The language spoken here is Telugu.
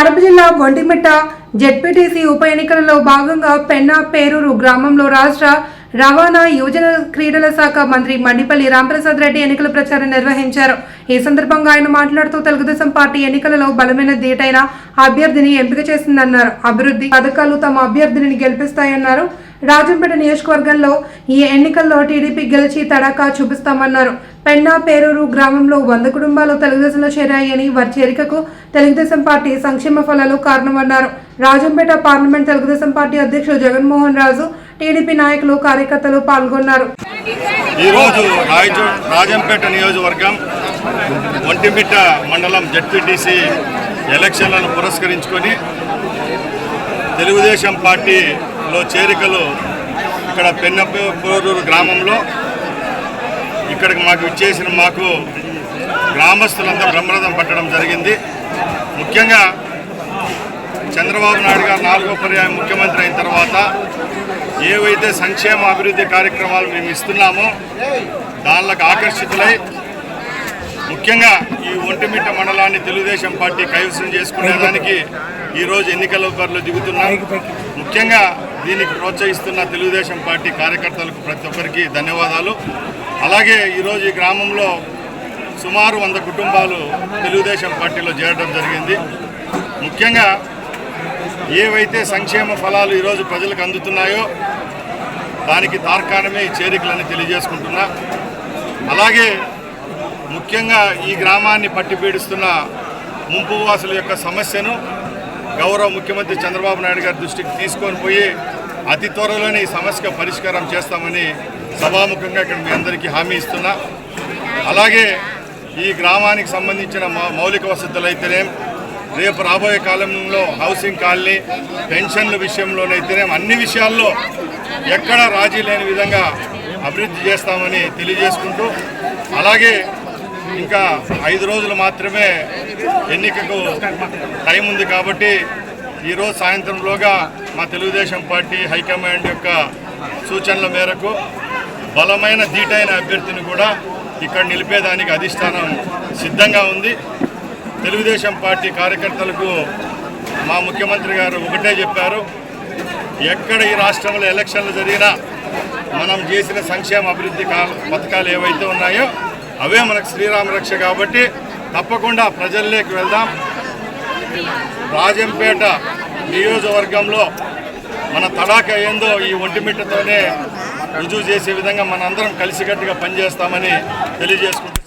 కడప జిల్లా ఒంటిమిట్ట జెడ్పీటీసీ ఉప ఎన్నికలలో భాగంగా పెన్నా పేరూరు గ్రామంలో రాష్ట్ర రవాణా యువజన క్రీడల శాఖ మంత్రి మండిపల్లి రాంప్రసాద్ రెడ్డి ఎన్నికల ప్రచారం నిర్వహించారు. ఈ సందర్భంగా ఆయన మాట్లాడుతూ తెలుగుదేశం పార్టీ ఎన్నికలలో బలమైన ధీటైన అభ్యర్థిని ఎంపిక చేసిందన్నారు. అభివృద్ధి పథకాలు తమ అభ్యర్థిని గెలిపిస్తాయన్నారు. రాజంపేట నియోజకవర్గంలో ఈ ఎన్నికల్లో టీడీపీ గెలిచి తడాకా చూపిస్తామన్నారు. పెన్నా పేరూరు గ్రామంలో వంద కుటుంబాలు తెలుగుదేశంలో చేరాయని వారి చేరికకు తెలుగుదేశం పార్టీ సంక్షేమ ఫలాలు కారణమన్నారు. రాజంపేట పార్లమెంట్ తెలుగుదేశం పార్టీ అధ్యక్షుడు జగన్మోహన్ రాజు టీడీపీ నాయకులు కార్యకర్తలు పాల్గొన్నారు. ఈరోజు రాయచో రాజంపేట నియోజకవర్గం ఒంటిమిట్ట మండలం జడ్పీటీసీ ఎలక్షన్లను పురస్కరించుకొని తెలుగుదేశం పార్టీలో చేరికలు ఇక్కడ పెన్నపూరూరు గ్రామంలో ఇక్కడికి మాకు ఇచ్చేసిన మాకు గ్రామస్తులంతా బ్రహ్మరథం పట్టడం జరిగింది. ముఖ్యంగా చంద్రబాబు నాయుడు గారు నాలుగో పర్యాయం ముఖ్యమంత్రి అయిన తర్వాత ఏవైతే సంక్షేమ అభివృద్ధి కార్యక్రమాలు మేము ఇస్తున్నామో దానిలకు ఆకర్షితులై ముఖ్యంగా ఈ ఒంటిమిట్ట మండలాన్ని తెలుగుదేశం పార్టీ కైవసం చేసుకునేదానికి ఈరోజు ఎన్నికల బరిలో దిగుతున్నాం. ముఖ్యంగా దీనికి ప్రోత్సహిస్తున్న తెలుగుదేశం పార్టీ కార్యకర్తలకు ప్రతి ఒక్కరికి ధన్యవాదాలు. అలాగే ఈరోజు ఈ గ్రామంలో సుమారు వంద కుటుంబాలు తెలుగుదేశం పార్టీలో చేరడం జరిగింది. ముఖ్యంగా ఏవైతే సంక్షేమ ఫలాలు ఈరోజు ప్రజలకు అందుతున్నాయో దానికి తార్కాణమే ఈ చేరికలని తెలియజేసుకుంటున్నా. అలాగే ముఖ్యంగా ఈ గ్రామాన్ని పట్టి పీడిస్తున్న ముంపు వాసుల యొక్క సమస్యను గౌరవ ముఖ్యమంత్రి చంద్రబాబు నాయుడు గారి దృష్టికి తీసుకొని పోయి అతి త్వరలోనే ఈ సమస్యకు పరిష్కారం చేస్తామని సభాముఖంగా ఇక్కడ మీ అందరికీ హామీ ఇస్తున్నా. అలాగే ఈ గ్రామానికి సంబంధించిన మౌ- మౌలిక వసతులు అయితేనేం రేపు రాబోయే కాలంలో హౌసింగ్ కాలనీ పెన్షన్ల విషయంలోనైతేనే అన్ని విషయాల్లో ఎక్కడ రాజీ లేని విధంగా అభివృద్ధి చేస్తామని తెలియజేసుకుంటూ అలాగే ఇంకా ఐదు రోజులు మాత్రమే ఎన్నికకు టైం ఉంది కాబట్టి ఈరోజు సాయంత్రంలోగా మా తెలుగుదేశం పార్టీ హైకమాండ్ యొక్క సూచనల మేరకు బలమైన ధీటైన అభ్యర్థిని కూడా ఇక్కడ నిలిపేదానికి అధిష్టానం సిద్ధంగా ఉంది. తెలుగుదేశం పార్టీ కార్యకర్తలకు మా ముఖ్యమంత్రి గారు ఒకటే చెప్పారు. ఎక్కడ ఈ రాష్ట్రంలో ఎలక్షన్లు జరిగినా మనం చేసిన సంక్షేమ అభివృద్ధి కా- పథకాలు ఏవైతే ఉన్నాయో అవే మనకు శ్రీరామ రక్ష కాబట్టి తప్పకుండా ప్రజల్లోకి వెళ్దాం. రాజంపేట నియోజకవర్గంలో మన తడాక ఏందో ఈ ఒంటిమిట్టతోనే రుజువు చేసే విధంగా మనందరం కలిసికట్టుగా పనిచేస్తామని తెలియజేసుకుంటున్నాం